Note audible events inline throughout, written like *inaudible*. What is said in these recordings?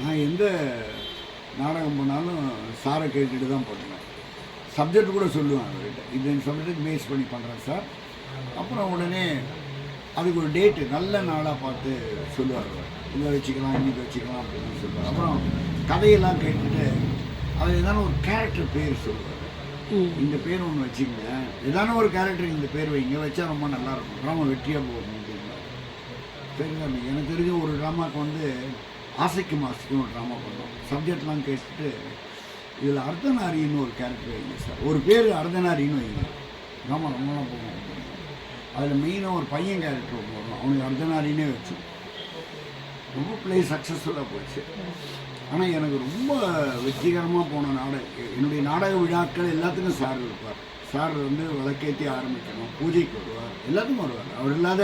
நான் எந்த நாடகம் பண்ணாலும் சாரை கேட்டுட்டு தான் பண்ணுவேன் சப்ஜெக்ட் கூட சொல்லுவேன் அவர்கிட்ட. இது இந்த சப்ஜெக்ட் பேஸ் பண்ணி பண்ணுறேன் சார். அப்புறம் உடனே அதுக்கு ஒரு டேட்டு நல்ல நாளாக பார்த்து சொல்லுவார். இதை வச்சுக்கலாம் இன்னைக்கு வச்சுக்கலாம் அப்படின்னு சொல்லுவார். அப்புறம் கதையெல்லாம் கேட்டுட்டு அதில் ஏதான ஒரு கேரக்டர் பேர் சொல்லுவார். இந்த பேர் ஒன்று வச்சுங்க ஏதான ஒரு கேரக்டர் இந்த பேர் வைங்க வச்சா ரொம்ப நல்லா இருக்கும். ட்ராமா வெற்றியாக போகும் அப்படின்னா. சரி சாமி எனக்கு தெரிஞ்ச ஒரு ட்ராமாக்கு வந்து ஆசைக்கு ஆசைக்கும் ஒரு ட்ராமா பண்ணோம் சப்ஜெக்ட்லாம் கேட்டுட்டு இதில் அர்த்தநாரின்னு ஒரு கேரக்டர் வைங்க சார் ஒரு பேர் அர்த்தநாரின்னு வைங்க. ட்ராமா ரொம்ப போகணும் போகும். அதில் மெயினாக ஒரு பையன் கேரக்டர் போடுறோம் அவனுக்கு அர்த்தநாரினே வச்சு. ரொம்ப பிளே சக்ஸஸ்ஃபுல்லாக போச்சு. ஆனால் எனக்கு ரொம்ப வெற்றிகரமாக போன நாடக என்னுடைய நாடக விழாக்கள் எல்லாத்துக்கும் சார் இருப்பார். சார் வந்து விளக்கேற்றி ஆரம்பிக்கணும் பூஜைக்கு வருவார் எல்லாத்துக்கும் வருவார். அவர் இல்லாத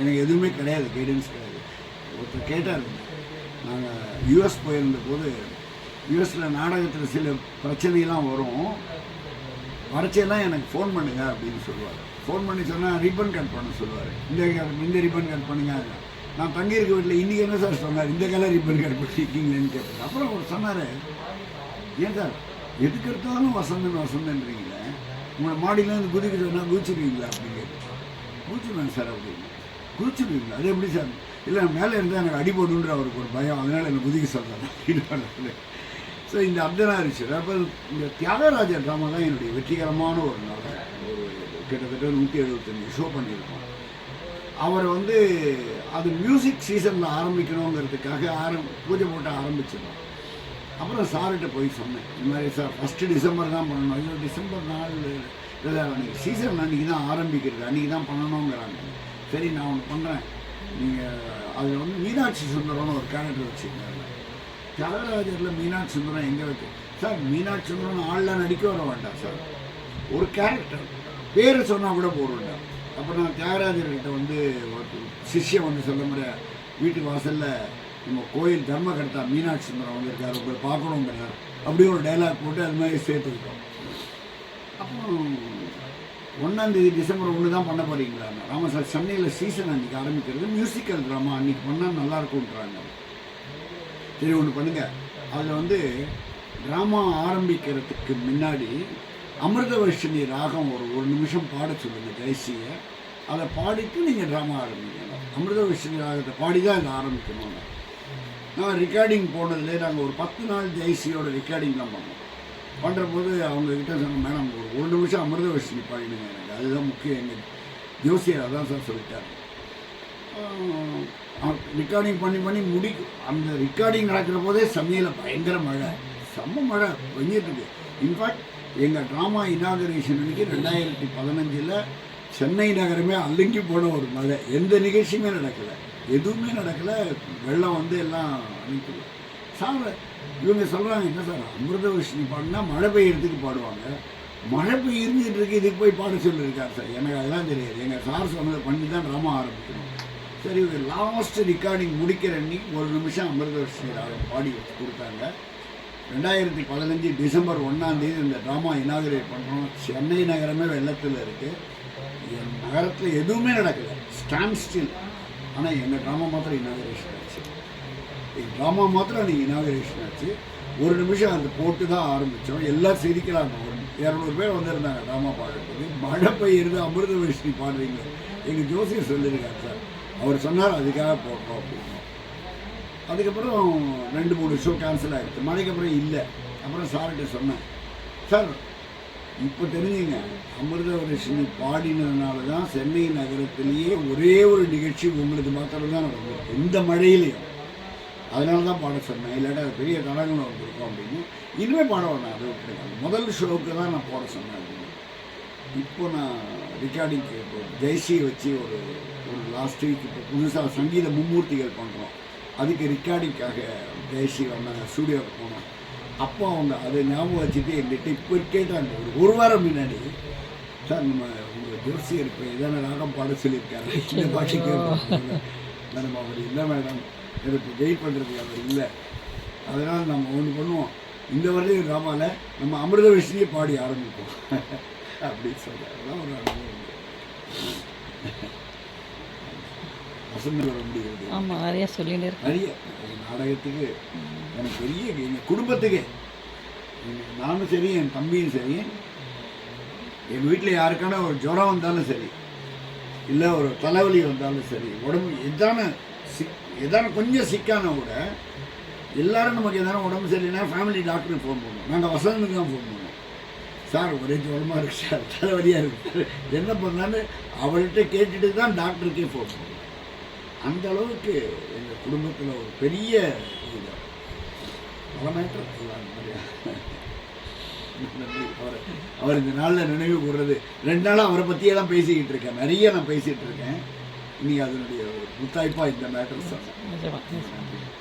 எனக்கு எதுவுமே கிடையாது கைடன்ஸ் கிடையாது. ஒருத்தர் கேட்டார் நாங்கள் யூஎஸ் போயிருந்த போது யூஎஸில் நாடகத்தில் சில பிரச்சனைலாம் வரும். வரைச்செல்லாம் எனக்கு ஃபோன் பண்ணுங்க அப்படின்னு சொல்லுவார். ஃபோன் பண்ணி சொன்னால் ரிப்பன் கட் பண்ண சொல்லுவார். இந்த இந்த ரிப்பன் கட் பண்ணுங்க நான் தங்கியிருக்க வீட்டில் இன்றைக்கி என்ன சார் சொன்னார்? இந்த கலர் ரிப்பன் கட் பண்ணிருக்கீங்களேன்னு கேட்பார் அப்புறம் அவர் சொன்னார் ஏன் சார் எதுக்கு எடுத்தாலும் வசந்தன் வசந்தன்றீங்களே உங்களை மாடியிலேருந்து குதிக்க சொன்னால் குதிச்சிருவீங்களா? அப்படின்னு குதிச்சிருவேன் சார் அப்படின்னு. குதிச்சிருவீங்களா அது எப்படி சார் இல்லை மேலே இருந்தால் எனக்கு அடி போடுன்ற அவருக்கு ஒரு பயம். அதனால் எனக்கு குதிக்க சொல்கிறேன் ஸோ இந்த அர்த்தநாரீஸ்வர் அப்போ இந்த தியாகராஜ ட்ராமா தான் என்னுடைய வெற்றிகரமான ஒரு நாடகம் ஒரு கிட்டத்தட்ட நூற்றி எழுபத்தஞ்சு ஷோ பண்ணியிருக்கோம். அவர் வந்து அது மியூசிக் சீசனில் ஆரம்பிக்கணுங்கிறதுக்காக ஆரம் பூஜை போட்டு ஆரம்பிச்சிடும் அப்புறம் சார்கிட்ட போய் சொன்னேன். இந்த மாதிரி சார் ஃபஸ்ட்டு டிசம்பர் தான் பண்ணணும். ஐயோ டிசம்பர் நாள் இல்லை அன்றைக்கி சீசன் அன்றைக்கி தான் ஆரம்பிக்கிறது. அன்றைக்கி தான் பண்ணணுங்கிறாங்க. சரி நான் ஒன்று பண்ணுறேன் நீங்கள் அதில் வந்து மீனாட்சி சுந்தரம்னு ஒரு கேரக்டர் வச்சுருந்தாங்க தியாகராஜரில் மீனாட்சி சுந்தரம் எங்கே வச்சு சார் மீனாட்சி சுந்தரம் ஆளில் நடிக்க வர வேண்டாம் சார். ஒரு கேரக்டர் பேர் சொன்னால் கூட போடுவேன்டா அப்போ நான் தியாகராஜர்கிட்ட வந்து ஒரு சிஷ்யம் வந்து சொல்ல முறை வீட்டு வாசலில் நம்ம கோயில் தர்மகர்த்தா மீனாட்சி சுந்தரம் வந்திருக்காரு உங்களை பார்க்கணுங்கிறார் அப்படியே ஒரு டைலாக் போட்டு அது மாதிரி சேர்த்துக்கிட்டோம். அப்புறம் ஒன்றாந்தேதி டிசம்பர் ஒன்று தான் பண்ண போகிறீங்களா ஆமாம் சார் சென்னையில் சீசன் அன்றைக்கி ஆரம்பிக்கிறது மியூசிக்கல் ட்ராமா அன்றைக்கி பண்ணால் நல்லா இருக்கும்ன்றாங்க. சரி ஒன்று பண்ணுங்க. அதில் வந்து ட்ராமா ஆரம்பிக்கிறதுக்கு முன்னாடி அமிர்தவர்ஷினி ராகம் ஒரு ஒரு நிமிஷம் பாட சொல்லுங்கள் ஜெயசியை. அதை பாடிட்டு நீங்கள் ட்ராமா ஆரம்பிக்கணும் அமிர்தவர்ஷினி ராகத்தை பாடி தான் இதை ஆரம்பிக்கணும். நான் ரெக்கார்டிங் போனதுலேயே நாங்கள் ஒரு பத்து நாள் ஜெயசியோட ரெக்கார்டிங்லாம் பண்ணோம். பண்ணுற போது அவங்க சொன்ன மேடம் ஒரு ஒரு நிமிஷம் அமிர்த வசதி பாயிடுங்க எனக்கு. அதுதான் முக்கியம் எங்கள் ஜோசியர் அதான் சார் சொல்லிட்டார். ரெக்கார்டிங் பண்ணி பண்ணி முடிக்கும் அந்த ரெக்கார்டிங் நடக்கிற போதே சமையல பயங்கர மழை. செம்ம மழை பெஞ்சிட்டு இருக்கு. இன்ஃபேக்ட் எங்கள் ட்ராமா இனாகரேஷன் அன்றைக்கி ரெண்டாயிரத்தி பதினஞ்சில் சென்னை நகரமே அல்லுங்கி போன ஒரு மழை. எந்த நிகழ்ச்சியுமே நடக்கலை. எதுவுமே நடக்கலை. வெள்ளம் வந்து எல்லாம் அனுப்பிடுவோம் சார் இவங்க சொல்கிறாங்க என்ன சார் அமிர்தவர்ஷினி பாடினா மழை பெய்யறதுக்கு பாடுவாங்க. மழை பெய்யிருந்துட்டு இருக்கு இதுக்கு போய் பாட சொல்லியிருக்காரு சார். எனக்கு அதெல்லாம் தெரியாது. எங்கள் சார் சொன்னதை பண்ணி தான் ட்ராமா ஆரம்பிக்கணும். சரி லாஸ்ட் ரெக்கார்டிங் முடிக்கிற அன்னைக்கு ஒரு நிமிஷம் அமிர்த ராகம் பாடி வச்சு கொடுத்தாங்க. ரெண்டாயிரத்தி பதினஞ்சு டிசம்பர் ஒன்றாந்தேதி இந்த ட்ராமா இனாகரேட் பண்ணுறோம் சென்னை நகரமே வெள்ளத்தில் இருக்குது என் நகரத்தில் எதுவுமே நடக்கல. ஸ்டாண்ட் ஸ்டில் ஆனால் எங்கள் ட்ராமா மாத்திரம் இனாகரேஷன் ஆச்சு. ட்ராமா மாத்திரம் அன்றைக்கி இனாகரேஷன் ஆச்சு. ஒரு நிமிஷம் அது போட்டு தான் ஆரம்பித்தோம் எல்லாம் சிரிக்கிறாங்க ஒரு இரநூறு பேர் வந்திருந்தாங்க ட்ராமா பாடுறதுக்கு. மழை பெய்யுறது அமிர்தவர்ஷினி பாடுறீங்க. எங்கள் ஜோசியர் சொல்லியிருக்காரு சார். அவர் சொன்னார் அதுக்காக போடுறோம் அப்படின்னு. அதுக்கப்புறம் ரெண்டு மூணு ஷோ கேன்சல் ஆகிடுச்சு மழைக்கு அப்புறம் இல்லை. அப்புறம் சார்கிட்ட சொன்னேன். சார் இப்போ தெரிஞ்சுங்க. அமிர்தவர்ஷினி பாடினதுனால தான் சென்னை நகரத்திலேயே ஒரே ஒரு நிகழ்ச்சி உங்களுக்கு மாத்திரம் தான் நடக்கும். எந்த மழையிலையும். அதனால தான் பாட சொன்னேன் இல்லாட்டா அது பெரிய தடங்கள் வந்திருக்கும் அப்படின்னு இனிமேல் பாட வேணாம் அது கிடையாது முதல் ஷோவுக்கு தான் நான் போட சொன்னேன் அப்படின்னு இப்போ நான் ரெக்கார்டிங் இப்போ ஜெய்சியை வச்சு ஒரு ஒரு லாஸ்ட் வீக் இப்போ புதுசாக சங்கீத மும்மூர்த்திகள் பண்ணுறோம் அதுக்கு ரெக்கார்டிங்காக ஜெயஸ்ரீ வந்தாங்க ஸ்டூடியோவுக்கு போனோம் அப்போ அவங்க அதை ஞாபகம் வச்சுட்டு என்கிட்ட இப்போ கேட்டாங்க ஒரு ஒரு வாரம் முன்னாடி சார் நம்ம உங்கள் ஜோசியர் இப்போ எதான ராகம் பாட சொல்லியிருக்காரு இந்த பாட்டு கேட்போம் மேடம் அவர் இல்லை மேடம் எனக்கு வெயிட் பண்ணுறதுக்கு அவர் இல்லை. அதனால் நம்ம ஒன்று பண்ணுவோம். இந்த வரையும் ராமாவில் நம்ம அமிர்த விஷயத்தையே பாடி ஆரம்பிப்போம். *laughs* அப்படின்னு சொல்கிறார் ஒரு அனுபவம். வசந்தம் வர முடிகிறது ஆமாம் நிறைய சொல்லிட்டு நிறைய. நாடகத்துக்கு எனக்கு பெரிய எங்கள் குடும்பத்துக்கு. நானும் சரி என் தம்பியும் சரி. எங்கள் வீட்டில் யாருக்கான ஒரு ஜுரம் வந்தாலும் சரி இல்லை ஒரு தலைவலி வந்தாலும் சரி உடம்பு எதான எதான கொஞ்சம் சிக்கான கூட எல்லாரும் நமக்கு எதனா உடம்பு சரியில்லைனா ஃபேமிலி டாக்டருக்கு ஃபோன் பண்ணுவோம். நாங்கள் வசந்தத்துக்கு தான் ஃபோன் பண்ணுவோம். சார் ஒரே ஜோரமாக இருக்கு சார். தலைவலியாக இருக்கு. சார் என்ன பண்ணாலும் அவர்கிட்ட கேட்டுட்டு தான் டாக்டருக்கே ஃபோன் பண்ணுவோம். அந்த அளவுக்கு எங்கள் குடும்பத்தில் ஒரு பெரிய இது. அவர் அவர் இந்த நாளில் நினைவு கூடுறது ரெண்டு நாளாக அவரை பற்றியே தான் பேசிக்கிட்டு இருக்கேன். நிறைய நான் பேசிகிட்டு இருக்கேன். இன்னைக்கு அதனுடைய ஒரு முத்தாய்ப்பாக இந்த மேட்டர் சொன்னேன் நிஜமா நிஜமா